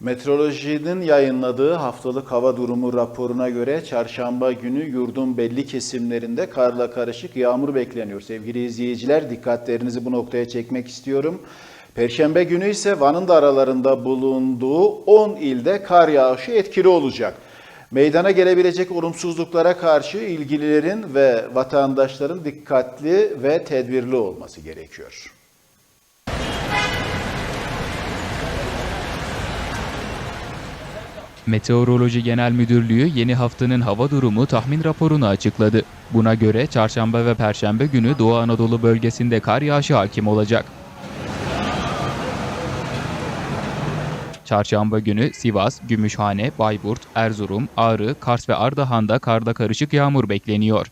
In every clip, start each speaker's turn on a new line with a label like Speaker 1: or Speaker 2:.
Speaker 1: Meteorolojinin yayınladığı haftalık hava durumu raporuna göre çarşamba günü yurdun belli kesimlerinde karla karışık yağmur bekleniyor. Sevgili izleyiciler dikkatlerinizi bu noktaya çekmek istiyorum. Perşembe günü ise Van'ın da aralarında bulunduğu 10 ilde kar yağışı etkili olacak. Meydana gelebilecek olumsuzluklara karşı ilgililerin ve vatandaşların dikkatli ve tedbirli olması gerekiyor.
Speaker 2: Meteoroloji Genel Müdürlüğü yeni haftanın hava durumu tahmin raporunu açıkladı. Buna göre çarşamba ve perşembe günü Doğu Anadolu bölgesinde kar yağışı hakim olacak. Çarşamba günü Sivas, Gümüşhane, Bayburt, Erzurum, Ağrı, Kars ve Ardahan'da karda karışık yağmur bekleniyor.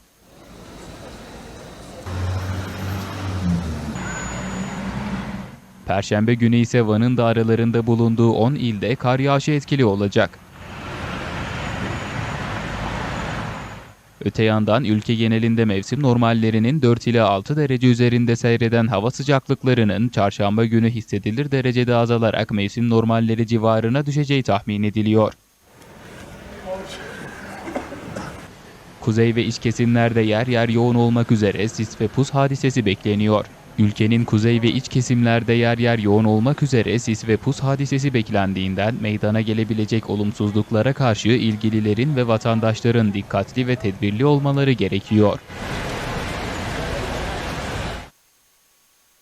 Speaker 2: Perşembe günü ise Van'ın da aralarında bulunduğu 10 ilde kar yağışı etkili olacak. Öte yandan ülke genelinde mevsim normallerinin 4 ila 6 derece üzerinde seyreden hava sıcaklıklarının çarşamba günü hissedilir derecede azalarak mevsim normalleri civarına düşeceği tahmin ediliyor. Kuzey ve iç kesimlerde yer yer yoğun olmak üzere sis ve pus hadisesi bekleniyor. Ülkenin kuzey ve iç kesimlerde yer yer yoğun olmak üzere sis ve pus hadisesi beklendiğinden meydana gelebilecek olumsuzluklara karşı ilgililerin ve vatandaşların dikkatli ve tedbirli olmaları gerekiyor.